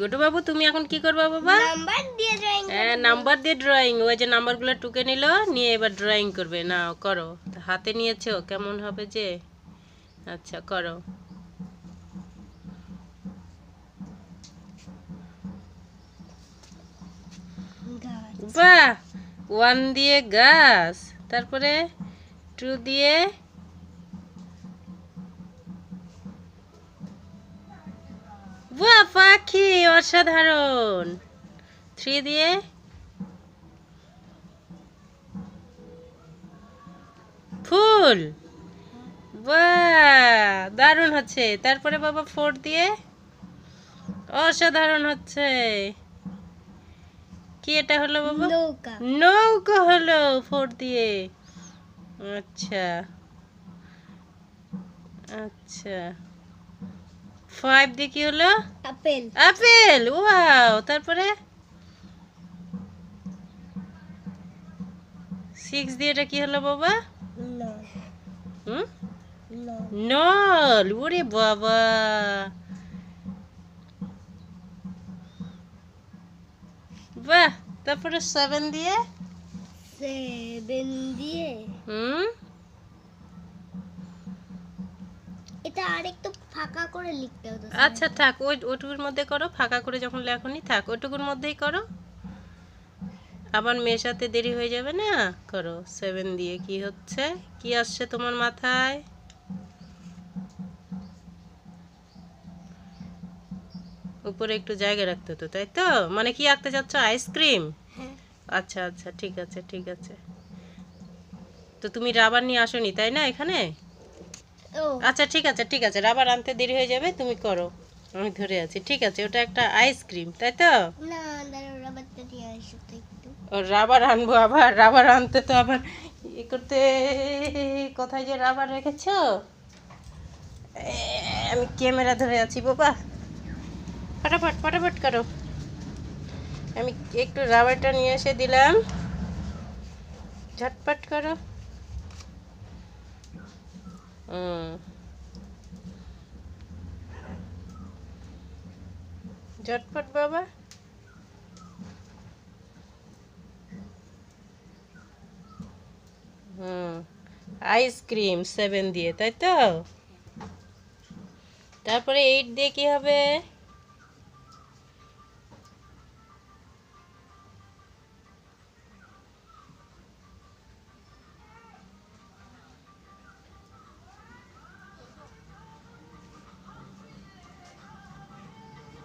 গুডু বাবু তুমি এখন কি করবা বাবা? নাম্বার দিয়ে ড্রয়িং হ্যাঁ নাম্বার দিয়ে ড্রয়িং ওই যে নাম্বারগুলো টুকে নিল নিয়ে এবার ড্রয়িং করবে। না করো। হাতে নিয়েছো কেমন হবে যে? আচ্ছা করো। বাহ! ওয়ান দিয়ে গাছ। তারপরে টু দিয়ে বাহ পাখি অসাধারণ। থ্রি দিয়ে। ফুল। বাহ দারুণ হচ্ছে। তারপরে বাবা ফোর দিয়ে। অসাধারণ হচ্ছে। কি এটা হলো বাবা? নৌকা। নৌকা হলো ফোর দিয়ে। আচ্ছা। আচ্ছা। ফাইভ দিয়ে কি হলো? আপেল আপেল ওয়াও তারপরে? সিক্স দিয়ে এটা কি হলো বাবা? হুম? নল নল ওরে বাবা! বাহ! তারপরে সেভেন দিয়ে? সেভেন দিয়ে? হুম? এটা আরেকটু ফাঁকা করে লিখতে হতো আচ্ছা থাক ওই ওটুকুর মধ্যে করো ফাঁকা করে যখন লেখনি থাক ওটুকুর মধ্যেই করো। আবার মেশাতে দেরি হয়ে যাবে না? করো সেভেন দিয়ে কি হচ্ছে? কি আসছে তোমার মাথায়? উপরে একটু জায়গা রাখতে হতো তাই তো? মানে কি আঁকতে চাচ্ছ? আইসক্রিম হ্যাঁ। আচ্ছা আচ্ছা ঠিক আছে ঠিক আছে। তো তুমি রাবার নিয়ে আসোনি তাই না এখানে? আচ্ছা ঠিক আছে ঠিক আছে রাবার আনতে দেরি হয়ে যাবে তুমি করো। আমি ধরে আছি ঠিক আছে ওটা একটা আইসক্রিম তাই তো? রাবার আনব আবার রাবার আনতে তো আবার ই করতে কোথায় যে রাবার রেখেছো? আমি ক্যামেরা ধরে আছি বাবা। ফটাফট ফটাফট করো। আমি একটু রাবারটা নিয়ে এসে দিলাম। ঝটপট করো। হুম ঝটপট বাবা হুম আইসক্রিম সেভেন দিয়ে তাই তো তারপরে এইট দিয়ে কি হবে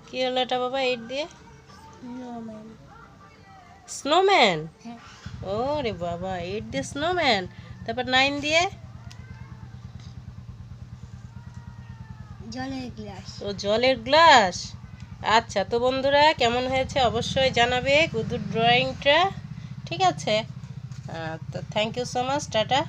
কি হলো এটা বাবা এইট দিয়ে? স্নোম্যান হ্যাঁ। ওরে বাবা এইট দিয়ে স্নোম্যান তারপর নাইন দিয়ে? জলের গ্লাস। ও জলের গ্লাস। আচ্ছা তো বন্ধুরা কেমন হয়েছে অবশ্যই জানাবে গুদুর ড্রয়িংটা ঠিক আছে? তো thank you so much tata.